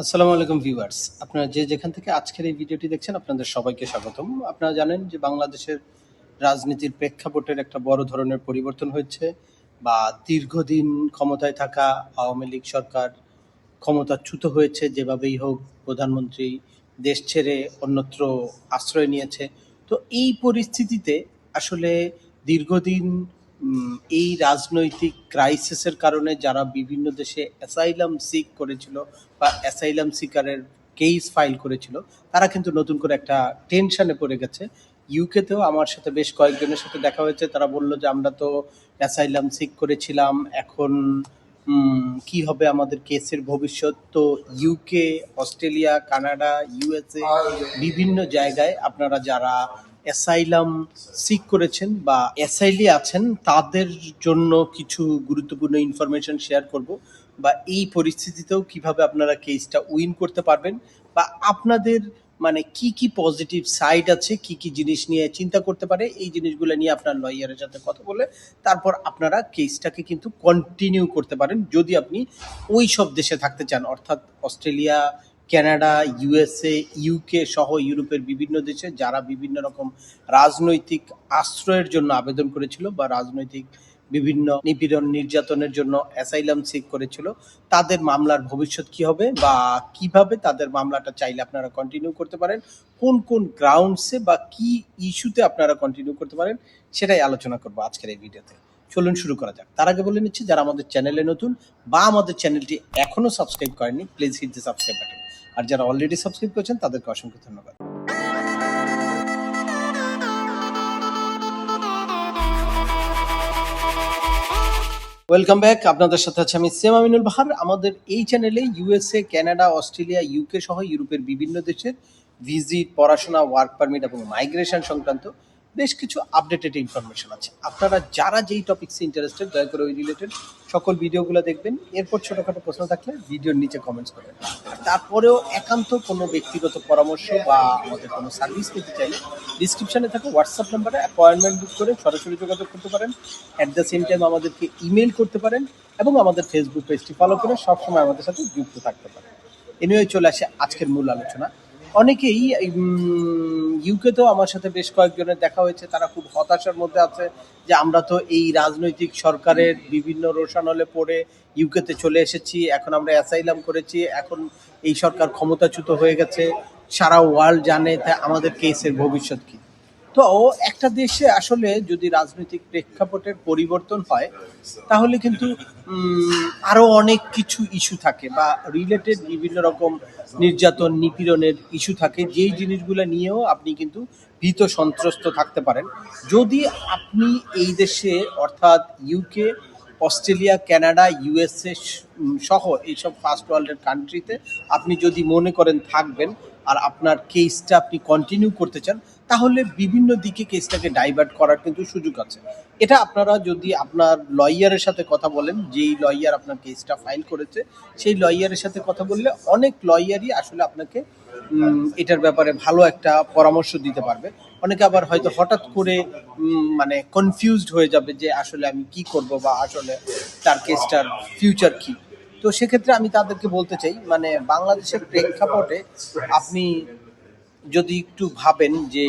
আসসালামু আলাইকুম ভিউয়ার্স। আপনারা যে যেখান থেকে আজকের এই ভিডিওটি দেখছেন, আপনাদের সবাইকে স্বাগতম। আপনারা জানেন যে বাংলাদেশের রাজনীতির প্রেক্ষাপটের একটা বড় ধরনের পরিবর্তন হয়েছে বা দীর্ঘদিন ক্ষমতায় থাকা আওয়ামী লীগ সরকার ক্ষমতাচ্যুত হয়েছে, যেভাবেই হোক প্রধানমন্ত্রী দেশ ছেড়ে অন্যত্র আশ্রয় নিয়েছে। তো এই পরিস্থিতিতে আসলে দীর্ঘদিন এই রাজনৈতিক ক্রাইসিসের কারণে যারা বিভিন্ন দেশে অ্যাসাইলাম সিক করেছিল বা অ্যাসাইলাম সিকারের কেস ফাইল করেছিল তারা কিন্তু নতুন করে একটা টেনশনে পড়ে গেছে। ইউকেতেও আমার সাথে বেশ কয়েকজনের সাথে দেখা হয়েছে তারা বলল যে আমরা তো অ্যাসাইলাম সিক করেছিলাম এখন কি হবে আমাদের কেসের ভবিষ্যৎ? তো ইউকে অস্ট্রেলিয়া কানাডা ইউএসএ বিভিন্ন জায়গায় আপনারা যারা অ্যাসাইলাম সিক করেছেন বা অ্যাসাইলি আছেন, তাদের জন্য কিছু গুরুত্বপূর্ণ ইনফরমেশন শেয়ার করব বা এই পরিস্থিতিতেও কীভাবে আপনারা কেসটা উইন করতে পারবেন বা আপনাদের মানে কি কি পজিটিভ সাইড আছে, কি কি জিনিস নিয়ে চিন্তা করতে পারে, এই জিনিসগুলো নিয়ে আপনার লয়ারের সাথে কথা বলে তারপর আপনারা কেসটাকে কিন্তু কন্টিনিউ করতে পারেন। যদি আপনি ওই সব দেশে থাকতে চান, অর্থাৎ অস্ট্রেলিয়া কানাডা ইউএসএ ইউকে সহ ইউরোপের বিভিন্ন দেশে যারা বিভিন্ন রকম রাজনৈতিক আশ্রয়ের জন্য আবেদন করেছিল বা রাজনৈতিক বিভিন্ন নিপীড়ন নির্যাতনের জন্য অ্যাসাইলাম সিক করেছিল, তাদের মামলার ভবিষ্যৎ কি হবে বা কীভাবে তাদের মামলাটা চাইলে আপনারা কন্টিনিউ করতে পারেন, কোন কোন গ্রাউন্ডসে বা কি ইস্যুতে আপনারা কন্টিনিউ করতে পারেন, সেটাই আলোচনা করব আজকের এই ভিডিওতে। চলুন শুরু করা যাক। তার আগে বলে নিচ্ছি, যারা আমাদের চ্যানেলে নতুন বা আমাদের চ্যানেলটি এখনও সাবস্ক্রাইব করেনি please hit the subscribe button আর যারা অলরেডি সাবস্ক্রাইব করেছেন, তাদেরকে অসংখ্য ধন্যবাদ। ওয়েলকাম ব্যাক আপনাদের সাথে আছে আমি সেম আমিনুল বাহার। আমাদের এই চ্যানেলে ইউএসএ কানাডা অস্ট্রেলিয়া ইউকে সহ ইউরোপের বিভিন্ন দেশের ভিজিট পড়াশোনা ওয়ার্ক পারমিট এবং মাইগ্রেশন সংক্রান্ত বেশ কিছু আপডেটেড ইনফরমেশন আছে। আপনারা যারা যেই টপিক্সে ইন্টারেস্টেড দয়া করে ওই রিলেটেড সকল ভিডিওগুলো দেখবেন। এরপর ছোটোখাটো প্রশ্ন থাকলে ভিডিওর নিচে কমেন্টস করবেন। তারপরেও একান্ত কোনো ব্যক্তিগত পরামর্শ বা আমাদের কোনো সার্ভিস পেতে চাইলে ডিসক্রিপশনে থাকা হোয়াটসঅ্যাপ নাম্বারে অ্যাপয়েন্টমেন্ট বুক করে সরাসরি যোগাযোগ করতে পারেন। অ্যাট দ্য সেম টাইম আমাদেরকে ইমেল করতে পারেন এবং আমাদের ফেসবুক পেজটি ফলো করে সবসময় আমাদের সাথে যুক্ত থাকতে পারেন। এনিওয়ে চলে আসে আজকের মূল আলোচনা। অনেকেই ইউকেতেও আমার সাথে বেশ কয়েকজনের দেখা হয়েছে, তারা খুব হতাশার মধ্যে আছে যে আমরা তো এই রাজনৈতিক সরকারের বিভিন্ন রোশানলে পড়ে ইউকেতে চলে এসেছি, এখন আমরা অ্যাসাইলাম করেছি, এখন এই সরকার ক্ষমতাচ্যুত হয়ে গেছে, সারা ওয়ার্ল্ড জানে তা আমাদের কেসের ভবিষ্যৎ কি। তো একটা দেশে আসলে যদি রাজনৈতিক প্রেক্ষাপটের পরিবর্তন হয়, তাহলে কিন্তু আরও অনেক কিছু ইস্যু থাকে বা রিলেটেড বিভিন্ন রকম নির্যাতন, নিপীড়নের ইস্যু থাকে। যেই জিনিসগুলো নিয়েও আপনি কিন্তু ভীত সন্ত্রস্ত থাকতে পারেন। যদি আপনি এই দেশে, অর্থাৎ ইউকে অস্ট্রেলিয়া কানাডা ইউএসএ সহ এইসব ফার্স্ট ওয়ার্ল্ডের কান্ট্রিতে আপনি যদি মনে করেন থাকবেন, আর আপনার কেসটা আপনি কন্টিনিউ করতে চান তাহলে বিভিন্ন দিকে কেসটাকে ডাইভার্ট করার কিন্তু সুযোগ আছে। এটা আপনারা যদি আপনার লয়ারের সাথে কথা বলেন, যেই লয়ার আপনার কেসটা ফাইল করেছে, সেই লয়ারের সাথে কথা বললে অনেক লয়ারই আসলে আপনাকে এটার ব্যাপারে ভালো একটা পরামর্শ দিতে পারবে। অনেকে আবার হয়তো হঠাৎ করে মানে কনফিউজড হয়ে যাবে যে আসলে আমি কি করব বা আসলে তার কেসটার ফিউচার কি। তো সেক্ষেত্রে আমি তাদেরকে বলতে চাই মানে বাংলাদেশের প্রেক্ষাপটে আপনি যদি একটু ভাবেন যে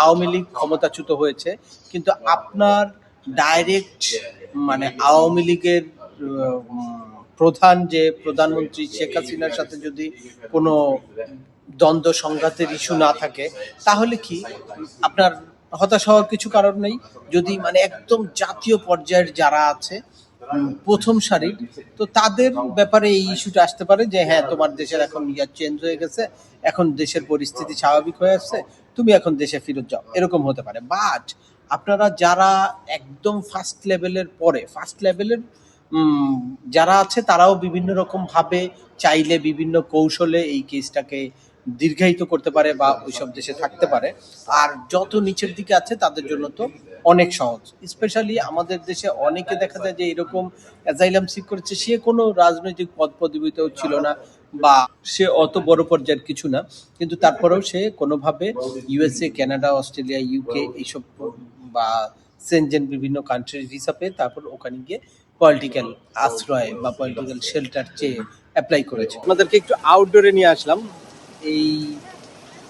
আওয়ামী লীগ ক্ষমতাচ্যুত হয়েছে, কিন্তু আপনার ডাইরেক্ট মানে আওয়ামী লীগের প্রধান যে প্রধানমন্ত্রী শেখ হাসিনার সাথে যদি কোনো দ্বন্দ্ব সংঘাতের ইস্যু না থাকে, তাহলে কি আপনার হতাশ হওয়ার কিছু কারণ নেই? যদি মানে একদম জাতীয় পর্যায়ের যারা আছে প্রথম সারির তো তাদের ব্যাপারে এই ইস্যুটা আসতে পারে যে হ্যাঁ তোমার দেশের এখন ইয়ার চেঞ্জ হয়ে গেছে, এখন দেশের পরিস্থিতি স্বাভাবিক হয়ে আসছে, তুমি এখন দেশে ফেরত যাও। এরকম হতে পারে। বাট আপনারা যারা একদম ফার্স্ট লেভেলের পরে ফার্স্ট লেভেলের যারা আছে, তারাও বিভিন্ন রকম ভাবে চাইলে বিভিন্ন কৌশলে এই কেসটাকে দীর্ঘায়িত করতে পারে বা ওইসব দেশে থাকতে পারে। আর যত নিচের দিকে আছে, তাদের জন্য তো অনেক সহজ। স্পেশালি আমাদের দেশে অনেকে দেখা যায় যে এরকম অ্যাজাইলাম সিক করেছে, সে কোনো রাজনৈতিক পদ পদবিতেও ছিল না বা সে অত বড় পর্যায়ের কিছু না। কিন্তু তারপরেও সে কোনোভাবে ইউএসএ কানাডা অস্ট্রেলিয়া ইউকে এইসব বা সেনজেন বিভিন্ন কান্ট্রির পেয়ে তারপর ওখানে গিয়ে পলিটিক্যাল আশ্রয় বা পলিটিক্যাল শেল্টার চেয়ে অ্যাপ্লাই করেছে। আপনাদেরকে একটু আউটডোরে নিয়ে আসলাম। এই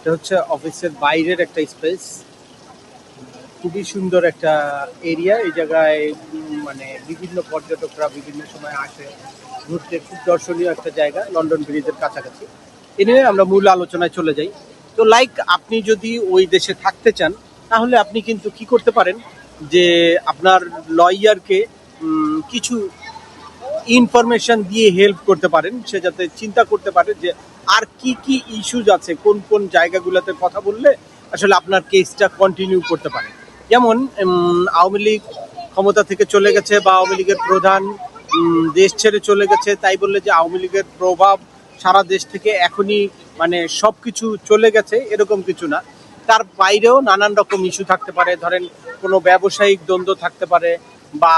হচ্ছে অফিসের বাইরের একটা স্পেস খুবই সুন্দর একটা এরিয়া এই জায়গায় মানে বিভিন্ন পর্যটকরা বিভিন্ন সময় আসে। ঘুরতে খুব দর্শনীয় একটা জায়গা লন্ডন ব্রিজের কাছাকাছি। এ নিয়ে আমরা মূল আলোচনায় চলে যাই। তো লাইক আপনি যদি ওই দেশে থাকতে চান, তাহলে আপনি কিন্তু কি করতে পারেন? যে আপনার লয়ারকে কিছু ইনফরমেশন দিয়ে হেল্প করতে পারেন। সে যাতে চিন্তা করতে পারে যে আর কি কি ইস্যুজ আছে? কোন কোন জায়গাগুলোতে কথা বললে আসলে আপনার কেসটা কন্টিনিউ করতে পারে? যেমন আওয়ামী লীগ ক্ষমতা থেকে চলে গেছে বা আওয়ামী লীগের প্রধান দেশ ছেড়ে চলে গেছে, তাই বললে যে আওয়ামী লীগের প্রভাব সারা দেশ থেকে এখনই মানে সব কিছু চলে গেছে, এরকম কিছু না। তার বাইরেও নানান রকম ইস্যু থাকতে পারে। ধরেন, কোনো ব্যবসায়িক দ্বন্দ্ব থাকতে পারে বা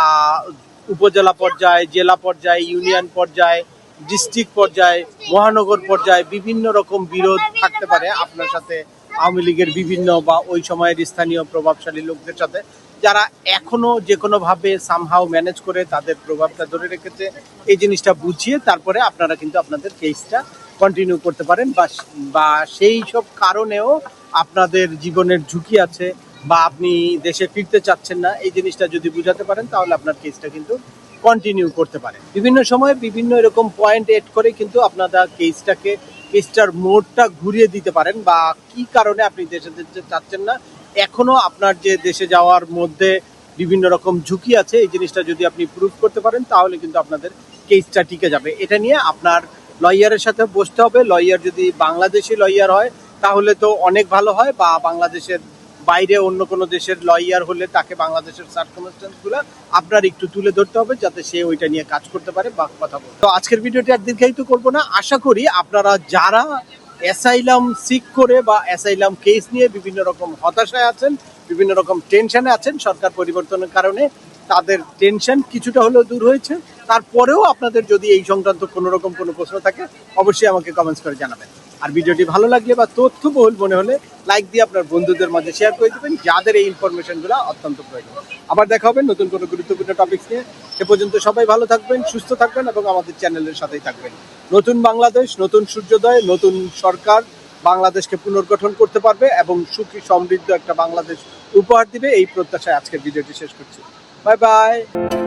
উপজেলা পর্যায়ে, জেলা পর্যায়ে, ইউনিয়ন পর্যায়ে ডিস্ট্রিক্ট পর্যায়ে, মহানগর পর্যায়ে বিভিন্ন রকম বিরোধ থাকতে পারে আপনার সাথে আওয়ামী লীগের বিভিন্ন বা ওই সময়ের স্থানীয় প্রভাবশালী লোকদের সাথে। যারা এখনও যে কোনোভাবে সামহাও ম্যানেজ করে তাদের প্রভাবটা ধরে রেখেছে, এই জিনিসটা বুঝিয়ে তারপরে আপনারা কিন্তু আপনাদের কেসটা কন্টিনিউ করতে পারেন বা বা সেই সব কারণেও আপনাদের জীবনের ঝুঁকি আছে বা আপনি দেশে ফিরতে চাচ্ছেন না, এই জিনিসটা যদি বুঝাতে পারেন তাহলে আপনার কেসটা কিন্তু কন্টিনিউ করতে পারেন বিভিন্ন সময় বিভিন্ন এরকম পয়েন্ট এড করে কিন্তু আপনারা কেসটাকে কেসটার মোড়টা ঘুরিয়ে দিতে পারেন বা কি কারণে আপনি দেশে যেতে চাচ্ছেন না, এখনও আপনার যে দেশে যাওয়ার মধ্যে বিভিন্ন রকম ঝুঁকি আছে, এই জিনিসটা যদি আপনি প্রুভ করতে পারেন, তাহলে কিন্তু আপনাদের কেসটা টিকে যাবে। এটা নিয়ে আপনার লয়ারের সাথে বসতে হবে। লয়ার যদি বাংলাদেশি লয়ার হয়, তাহলে তো অনেক ভালো হয় বা বাংলাদেশের বাইরে অন্য কোনো দেশের লয়ার হলে তাকে বাংলাদেশের সার্কমস্টেন্সগুলো আপনার একটু তুলে ধরতে হবে যাতে সে ওইটা নিয়ে কাজ করতে পারে বা কথা বলতে তো আজকের ভিডিওটি আর দীর্ঘায়িত করব না। আশা করি আপনারা যারা অ্যাসাইলাম সিক করে বা অ্যাসাইলাম কেস নিয়ে বিভিন্ন রকম হতাশায় আছেন, বিভিন্ন রকম টেনশনে আছেন সরকার পরিবর্তনের কারণে, তাদের টেনশন কিছুটা হলেও দূর হয়েছে। তারপরেও আপনাদের যদি এই সংক্রান্ত কোনো রকম কোনো প্রশ্ন থাকে, অবশ্যই আমাকে কমেন্টস করে জানাবেন। আর ভিডিওটি ভালো লাগলে বা তথ্যবহুল মনে হলে লাইক দিয়ে আপনার বন্ধুদের মাঝে শেয়ার করে দেবেন, যাদের এই ইনফরমেশনগুলো অত্যন্ত প্রয়োজন। আবার দেখা হবে নতুন কোনো গুরুত্বপূর্ণ টপিকস নিয়ে। এ পর্যন্ত সবাই ভালো থাকবেন, সুস্থ থাকবেন এবং আমাদের চ্যানেলের সাথেই থাকবেন। নতুন বাংলাদেশ, নতুন সূর্যোদয়, নতুন সরকার বাংলাদেশকে পুনর্গঠন করতে পারবে এবং সুখী, সমৃদ্ধ একটা বাংলাদেশ উপহার দিবে। এই প্রত্যাশায় আজকের ভিডিওটি শেষ করছি। Bye bye